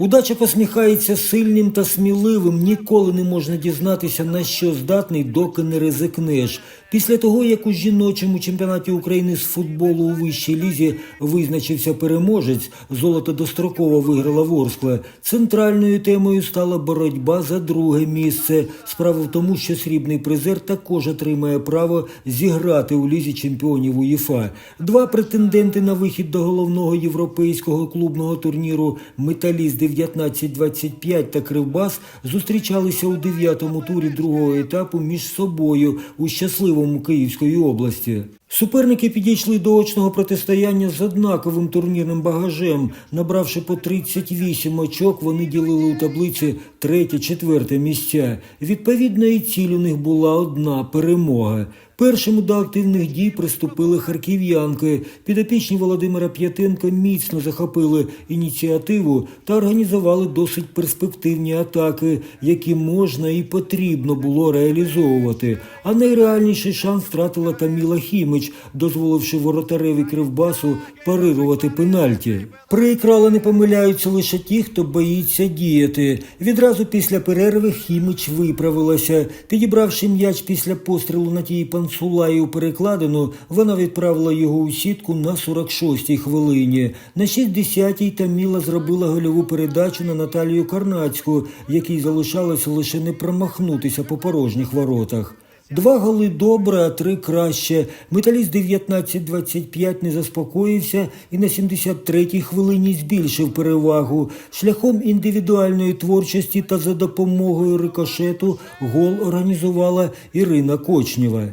Удача посміхається сильним та сміливим. Ніколи не можна дізнатися, на що здатний, доки не ризикнеш. Після того, як у жіночому чемпіонаті України з футболу у вищій лізі визначився переможець, золото достроково виграла Ворскла. Центральною темою стала боротьба за друге місце. Справа в тому, що срібний призер також отримає право зіграти у лізі чемпіонів УЄФА. Два претенденти на вихід до головного європейського клубного турніру Металіст 1925 та Кривбас зустрічалися у дев'ятому турі другого етапу між собою у щасливому Київської області. Суперники підійшли до очного протистояння з однаковим турнірним багажем. Набравши по 38 очок, вони ділили у таблиці третє-четверте місця. Відповідно, і ціль у них була одна перемога. Першими до активних дій приступили харків'янки. Підопічні Володимира П'ятенка міцно захопили ініціативу та організували досить перспективні атаки, які можна і потрібно було реалізовувати. А найреальніший шанс втратила Таміла Хімич, дозволивши воротареві Кривбасу парирувати пенальті. Прикро, але не помиляються лише ті, хто боїться діяти. Відразу після перерви Хімич виправилася. Підібравши м'яч після пострілу на тій пансулаї у перекладину, вона відправила його у сітку на 46-й хвилині. На 60-й Таміла зробила гольову передачу на Наталію Карнацьку, якій залишалося лише не промахнутися по порожніх воротах. Два голи добре, а три краще. Металіст 19-25 не заспокоївся і на 73-й хвилині збільшив перевагу. Шляхом індивідуальної творчості та за допомогою рикошету гол організувала Ірина Кочнєва.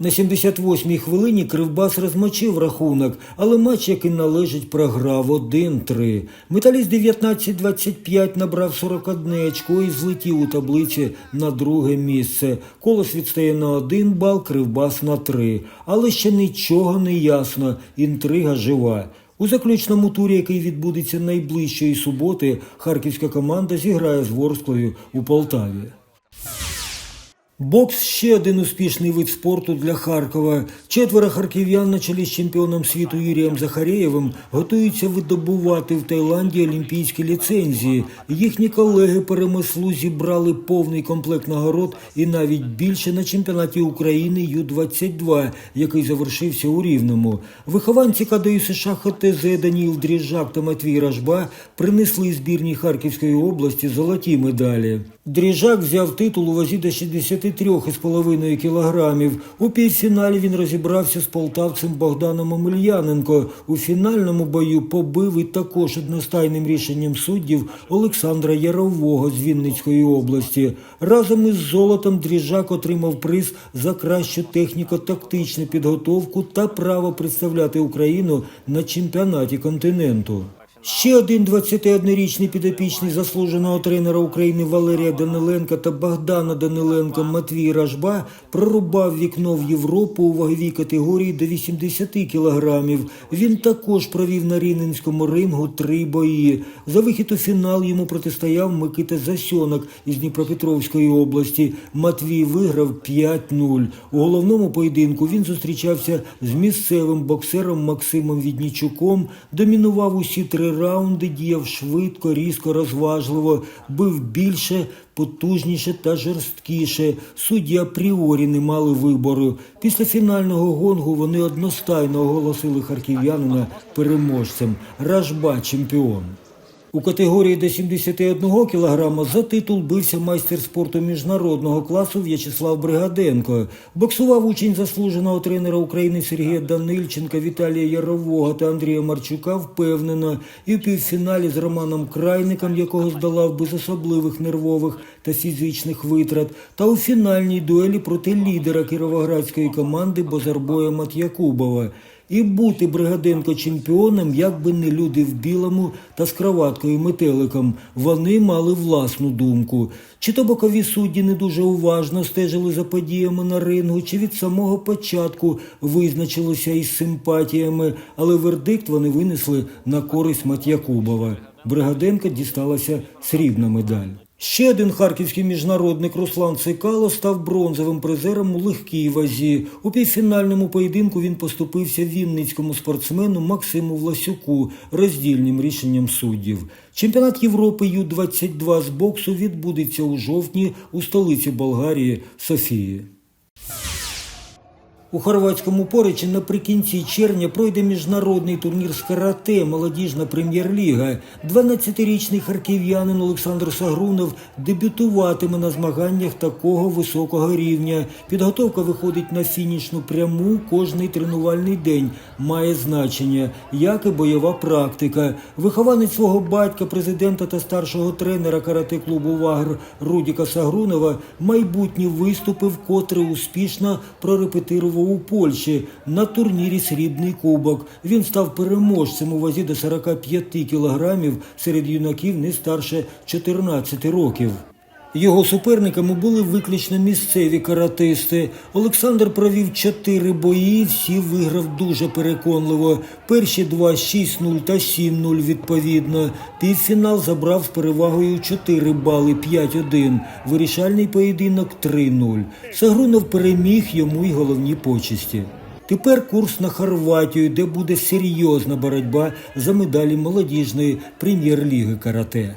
На 78-й хвилині Кривбас розмочив рахунок, але матч, який належить, програв 1-3. Металіст 19-25 набрав 41 очко і злетів у таблиці на друге місце. Колос відстає на один бал, Кривбас на три. Але ще нічого не ясно, інтрига жива. У заключному турі, який відбудеться найближчої суботи, харківська команда зіграє з Ворсклою у Полтаві. Бокс ще один успішний вид спорту для Харкова. Четверо харків'ян на чолі з чемпіоном світу Юрієм Захарєєвим готуються видобувати в Таїланді олімпійські ліцензії. Їхні колеги по ремеслу зібрали повний комплект нагород і навіть більше на чемпіонаті України Ю-22, який завершився у Рівному. Вихованці КДЮ США ХТЗ Даніл Дріжак та Матвій Ражба принесли збірній Харківської області золоті медалі. Дріжак взяв титул у вазі до 63,5 кілограмів. У півфіналі він розібрався з полтавцем Богданом Омельяненко. У фінальному бою побив і також одностайним рішенням суддів Олександра Ярового з Вінницької області. Разом із золотом Дріжак отримав приз за кращу техніко-тактичну підготовку та право представляти Україну на чемпіонаті континенту. Ще один 21-річний підопічний заслуженого тренера України Валерія Даниленка та Богдана Даниленко Матвій Ражба прорубав вікно в Європу у ваговій категорії до 80 кілограмів. Він також провів на Рівненському рингу три бої. За вихід у фінал йому протистояв Микита Засьонок із Дніпропетровської області. Матвій виграв 5-0. У головному поєдинку він зустрічався з місцевим боксером Максимом Віднічуком, домінував усі три раунди, діяв швидко, різко, розважливо, бив більше, потужніше та жорсткіше. Судді апріорі не мали вибору. Після фінального гонгу вони одностайно оголосили харків'янина переможцем. Ражба чемпіон. У категорії до 71 кг за титул бився майстер спорту міжнародного класу В'ячеслав Бригаденко. Боксував учень заслуженого тренера України Сергія Данильченка, Віталія Ярового та Андрія Марчука впевнено і в півфіналі з Романом Крайником, якого здолав без особливих нервових та фізичних витрат, та у фінальній дуелі проти лідера кіровоградської команди Бозарбоя Мат'якубова. І бути Бригаденко чемпіоном, як би не люди в білому та з кроваткою метеликом. Вони мали власну думку. Чи то бокові судді не дуже уважно стежили за подіями на рингу, чи від самого початку визначилося із симпатіями, але вердикт вони винесли на користь Мат'якубова. Бригаденко дісталася срібна медаль. Ще один харківський міжнародник Руслан Цикало став бронзовим призером у легкій вазі. У півфінальному поєдинку він поступився вінницькому спортсмену Максиму Власюку роздільним рішенням суддів. Чемпіонат Європи Ю-22 з боксу відбудеться у жовтні у столиці Болгарії Софії. У хорватському поричі наприкінці червня пройде міжнародний турнір з карате Молодіжна прем'єр-ліга. 12-річний харків'янин Олександр Сагрунов дебютуватиме на змаганнях такого високого рівня. Підготовка виходить на фінішну пряму. Кожний тренувальний день має значення, як і бойова практика. Вихованець свого батька, президента та старшого тренера карате-клубу Вагр Рудіка Сагрунова майбутні виступи вкотре успішно прорепетирував у Польщі на турнірі Срібний кубок. Він став переможцем у вазі до 45 кілограмів серед юнаків не старше 14 років. Його суперниками були виключно місцеві каратисти. Олександр провів чотири бої, всі виграв дуже переконливо. Перші два 6-0 та 7-0 відповідно. Півфінал забрав з перевагою 4 бали 5-1. Вирішальний поєдинок 3-0. Сагрунов переміг йому й головні почесті. Тепер курс на Хорватію, де буде серйозна боротьба за медалі молодіжної прем'єр-ліги карате.